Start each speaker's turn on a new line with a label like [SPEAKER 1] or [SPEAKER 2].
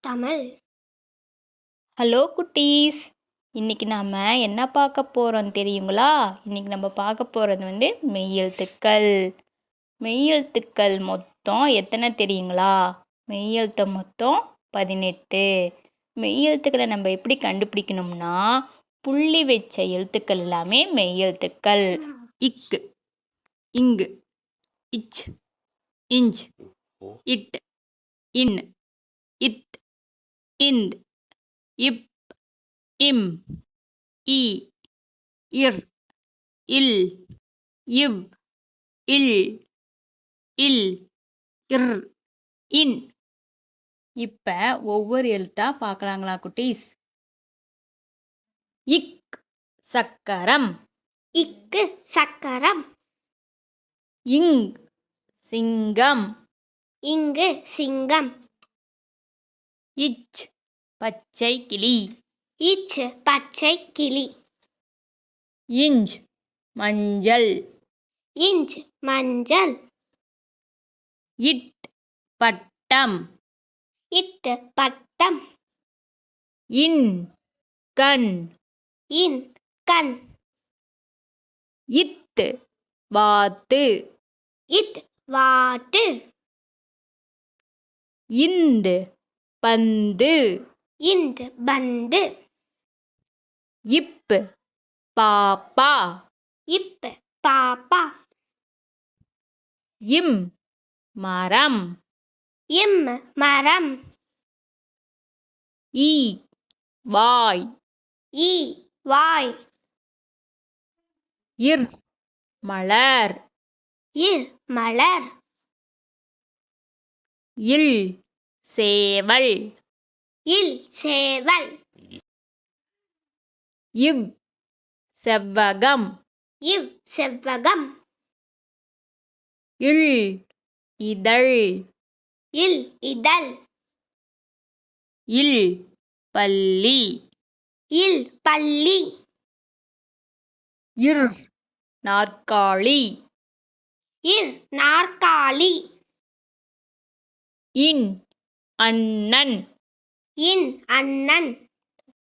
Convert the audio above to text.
[SPEAKER 1] Tamil.
[SPEAKER 2] Hello குட்டீஸ். இன்னைக்கு நாம் என்ன பார்க்க போகிறோம் தெரியுங்களா? இன்னைக்கு நம்ம பார்க்க போகிறது வந்து மெய்யெழுத்துக்கள். மெய்யெழுத்துக்கள் மொத்தம் எத்தனை தெரியுங்களா? மெய்யெழுத்து மொத்தம் பதினெட்டு. மெய்யெழுத்துக்களை நம்ம எப்படி கண்டுபிடிக்கணும்னா புள்ளி வச்ச எழுத்துக்கள் எல்லாமே மெய்யெழுத்துக்கள். இக்கு இங்கு இச் இஞ்ச் இட் இன். இத் இந்த் இப் இம் இ இர் இல் இவ் இல் இல் இர் இன். இப்போ ஒவ்வொரு எழுத்தா பார்க்கலாங்களா குட்டீஸ்? இக் சக்கரம்.
[SPEAKER 1] இக்கு சக்கரம்.
[SPEAKER 2] இங் சிங்கம்.
[SPEAKER 1] இங்கு சிங்கம்.
[SPEAKER 2] இச் பச்சை கிளி.
[SPEAKER 1] இச் பச்சை கிளி.
[SPEAKER 2] இஞ்ச் மஞ்சள்.
[SPEAKER 1] இஞ்ச் மஞ்சள்.
[SPEAKER 2] இட் பட்டம்.
[SPEAKER 1] இட்டு பட்டம்.
[SPEAKER 2] இன் கண்.
[SPEAKER 1] இன் கண்.
[SPEAKER 2] இத்து வாத்து.
[SPEAKER 1] இட் வாட்டு
[SPEAKER 2] இந்து பந்து.
[SPEAKER 1] இந்து பந்து.
[SPEAKER 2] இப்பு பாப்பா.
[SPEAKER 1] இப்பு பாப்பா.
[SPEAKER 2] இம் மரம்.
[SPEAKER 1] இம் மரம்.
[SPEAKER 2] ஈ வாய்.
[SPEAKER 1] ஈ வாய்.
[SPEAKER 2] இர் மலர்.
[SPEAKER 1] இர் மலர்.
[SPEAKER 2] இல் சேவல்.
[SPEAKER 1] இல் சேவல்.
[SPEAKER 2] இவ் செவ்வகம்.
[SPEAKER 1] இவ் செவ்வகம்.
[SPEAKER 2] இல் இதழ்.
[SPEAKER 1] இல் இதழ்.
[SPEAKER 2] இல் பல்லி
[SPEAKER 1] இல் பள்ளி.
[SPEAKER 2] இர் நாற்காலி.
[SPEAKER 1] இர் நாற்காலி.
[SPEAKER 2] இன் அண்ணன்.
[SPEAKER 1] இன் அண்ணன்.